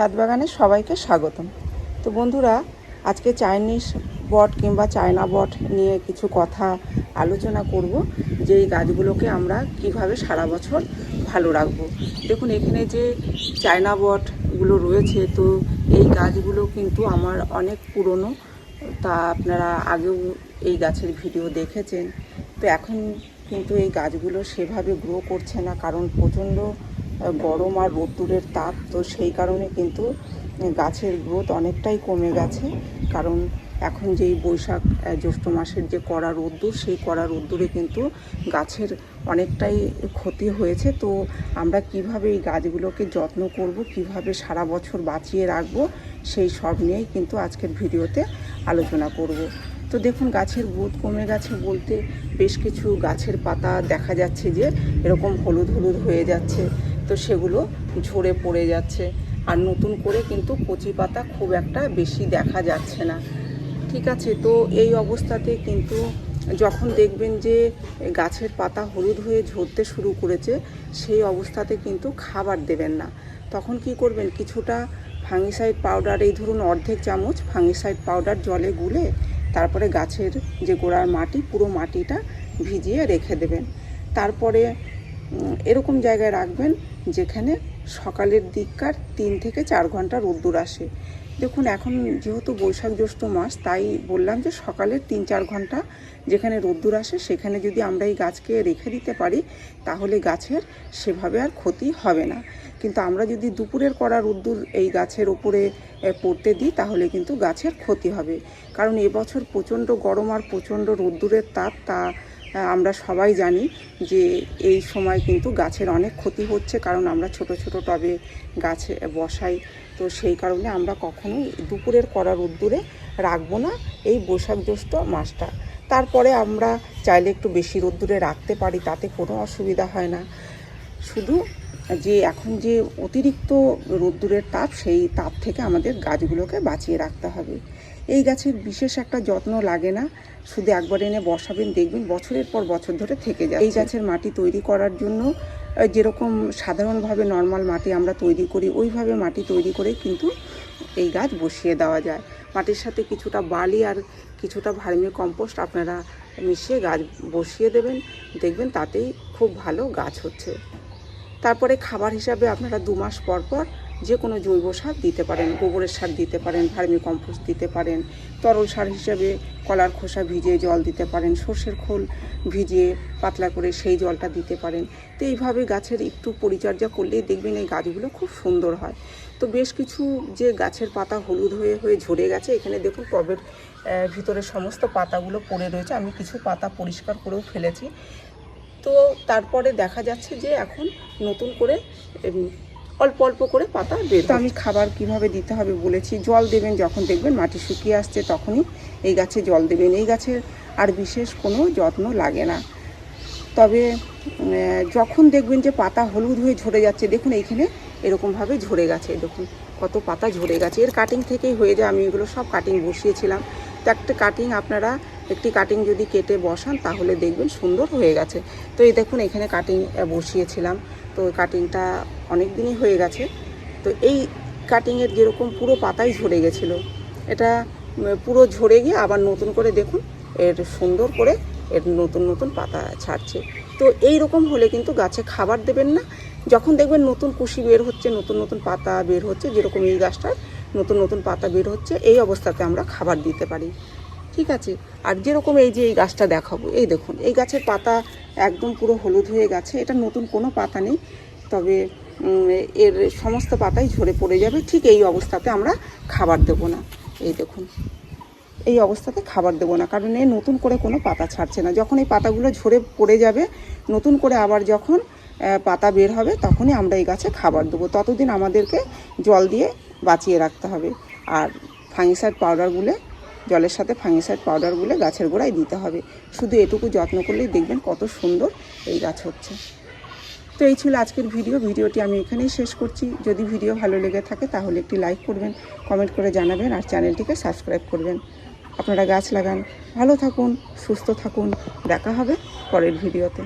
ছাদ বাগানে সবাইকে স্বাগতম। তো বন্ধুরা, আজকে চাইনিজ বট কিংবা চায়না বট নিয়ে কিছু কথা আলোচনা করব যে এই গাছগুলোকে আমরা কীভাবে সারা বছর ভালো রাখব। দেখুন, এখানে যে চায়না বটগুলো রয়েছে, তো এই গাছগুলো কিন্তু আমার অনেক পুরনো। তা আপনারা আগেও এই গাছের ভিডিও দেখেছেন। তো এখন কিন্তু এই গাছগুলো সেভাবে গ্রো করছে না, কারণ প্রচণ্ড গরম আর রোদ্দুরের তাপ, তো সেই কারণে কিন্তু গাছের গ্রোথ অনেকটাই কমে গেছে। কারণ এখন যেই বৈশাখ জ্যৈষ্ঠ মাসের যে কড়া রোদ্দুর, সেই কড়া রোদ্দুরে কিন্তু গাছের অনেকটাই ক্ষতি হয়েছে। তো আমরা কীভাবে এই গাছগুলোকে যত্ন করব, কীভাবে সারা বছর বাঁচিয়ে রাখব, সেই সব নিয়েই কিন্তু আজকের ভিডিওতে আলোচনা করব। তো দেখুন, গাছের গ্রোথ কমে গেছে বলতে বেশ কিছু গাছের পাতা দেখা যাচ্ছে যে এরকম হলুদ হলুদ হয়ে যাচ্ছে। তো সেগুলো ঝরে পড়ে যাচ্ছে। আর নতুন করে কিন্তু কচি পাতা খুব একটা বেশি দেখা যাচ্ছে না। ঠিক আছে, তো এই অবস্থাতে কিন্তু যখন দেখবেন যে গাছের পাতা হলুদ হয়ে ঝরতে শুরু করেছে, সেই অবস্থাতে কিন্তু খাবার দেবেন না। তখন কি করবেন, কিছুটা ফাঙ্গিসাইড পাউডার এই ধরুন অর্ধেক চামচ ফাঙ্গিসাইড পাউডার জলে গুলে তারপরে গাছের যে গোড়ার মাটি, পুরো মাটিটা ভিজিয়ে রেখে দেবেন। তারপরে এরকম জায়গায় রাখবেন যেখানে সকালের দিককার তিন থেকে চার ঘণ্টা রোদ্দুর আসে। দেখুন, এখন যেহেতু বৈশাখ জ্যৈষ্ঠ মাস, তাই বললাম যে সকালের তিন চার ঘণ্টা যেখানে রোদ্দুর আসে, সেখানে যদি আমরা এই গাছকে রেখে দিতে পারি, তাহলে গাছের সেভাবে আর ক্ষতি হবে না। কিন্তু আমরা যদি দুপুরের করা রোদ্দুর এই গাছের ওপরে পড়তে দিই, তাহলে কিন্তু গাছের ক্ষতি হবে। কারণ এবছর প্রচণ্ড গরম আর প্রচণ্ড রোদ্দুরের তাপ, তা আমরা সবাই জানি যে এই সময় কিন্তু গাছের অনেক ক্ষতি হচ্ছে, কারণ আমরা ছোট ছোট টবে গাছে বসাই। তো সেই কারণে আমরা কখনোই দুপুরের কড়া রোদ্দুরে রাখব না এই বৈশাখ জ্যৈষ্ঠ মাসটা। তারপরে আমরা চাইলে একটু বেশি রোদ্দুরে রাখতে পারি, তাতে কোনো অসুবিধা হয় না। শুধু যে এখন যে অতিরিক্ত রোদ্দুরের তাপ, সেই তাপ থেকে আমাদের গাছগুলোকে বাঁচিয়ে রাখতে হবে। এই গাছের বিশেষ একটা যত্ন লাগে না। শুধু একবার এনে বসাবেন, দেখবেন বছরের পর বছর ধরে থেকে যায় এই গাছের মাটি তৈরি করার জন্য যেরকম সাধারণভাবে নর্মাল মাটি আমরা তৈরি করি, ওইভাবে মাটি তৈরি করে কিন্তু এই গাছ বসিয়ে দেওয়া যায়। মাটির সাথে কিছুটা বালি আর কিছুটা ভার্মি কম্পোস্ট আপনারা মিশিয়ে গাছ বসিয়ে দেবেন। দেখবেন তাতেই খুব ভালো গাছ হচ্ছে। তারপরে খাবার হিসাবে আপনারা দু মাস পর পর যে কোনো জৈব সার দিতে পারেন, গোবরের সার দিতে পারেন, ভার্মি কম্পোস্ট দিতে পারেন, তরল সার হিসাবে কলার খোসা ভিজিয়ে জল দিতে পারেন, সর্ষের খোল ভিজিয়ে পাতলা করে সেই জলটা দিতে পারেন। তো এইভাবে গাছের একটু পরিচর্যা করলেই দেখবেন এই গাছগুলো খুব সুন্দর হয়। তো বেশ কিছু যে গাছের পাতা হলুদ হয়ে হয়ে ঝরে গেছে, এখানে দেখুন টবের ভিতরে সমস্ত পাতাগুলো পড়ে রয়েছে। আমি কিছু পাতা পরিষ্কার করেও ফেলেছি। তো তারপরে দেখা যাচ্ছে যে এখন নতুন করে অল্প অল্প করে পাতা বের তো আমি খাবার কীভাবে দিতে হবে বলেছি। জল দেবেন যখন দেখবেন মাটি শুকিয়ে আসছে তখনই এই গাছে জল দেবেন। এই গাছের আর বিশেষ কোনো যত্ন লাগে না। তবে যখন দেখবেন যে পাতা হলুদ হয়ে ঝরে যাচ্ছে, দেখুন এইখানে এরকমভাবে ঝরে গেছে, দেখুন, কত পাতা ঝরে গেছে। এর কাটিং থেকেই হয়ে যায়, আমি এগুলো সব কাটিং বসিয়েছিলাম। তো একটা কাটিং আপনারা, একটি কাটিং যদি কেটে বসান, তাহলে দেখবেন সুন্দর হয়ে গেছে। তো এই দেখুন, এখানে কাটিং বসিয়েছিলাম। তো কাটিংটা অনেক দিনই হয়ে গেছে। তো এই কাটিংয়ের যেরকম পুরো পাতাই ঝরে গেছিল, এটা পুরো ঝরে গিয়ে আবার নতুন করে দেখুন, এর সুন্দর করে এর নতুন নতুন পাতা ছাড়ছে। তো এই রকম হলে কিন্তু গাছে খাবার দেবেন না যখন দেখবেন নতুন কুশি বের হচ্ছে, নতুন নতুন পাতা বের হচ্ছে, যেরকম এই গাছটার নতুন নতুন পাতা বের হচ্ছে, এই অবস্থাতে আমরা খাবার দিতে পারি। ঠিক আছে? আর যেরকম এই যে এই গাছটা দেখাবো, এই দেখুন, এই গাছের পাতা একদম পুরো হলুদ হয়ে গেছে, এটা নতুন কোনো পাতা নেই, তবে এর সমস্ত পাতাই ঝরে পড়ে যাবে, ঠিক এই অবস্থাতে আমরা খাবার দেবো না। এই দেখুন, এই অবস্থাতে খাবার দেবো না, কারণ এ নতুন করে কোনো পাতা ছাড়ছে না। যখন এই পাতাগুলো ঝরে পড়ে যাবে, নতুন করে আবার যখন পাতা বের হবে, তখনই আমরা এই গাছে খাবার দেবো। ততদিন আমাদেরকে জল দিয়ে বাঁচিয়ে রাখতে হবে। আর ফাঙ্গিসাইড পাউডারগুলো জলের সাথে ফাঙ্গিসাইড পাউডারগুলো গাছের গোড়ায় দিতে হবে। শুধু এটুকু যত্ন করলেই দেখবেন কত সুন্দর এই গাছ হচ্ছে। তো এই ছিল আজকের ভিডিও। ভিডিওটি আমি এখানেই শেষ করছি। যদি ভিডিও ভালো লেগে থাকে, তাহলে একটি লাইক করবেন, কমেন্ট করে জানাবেন, আর চ্যানেলটিকে সাবস্ক্রাইব করবেন। আপনারা গাছ লাগান। ভালো থাকুন, সুস্থ থাকুন। দেখা হবে পরের ভিডিওতে।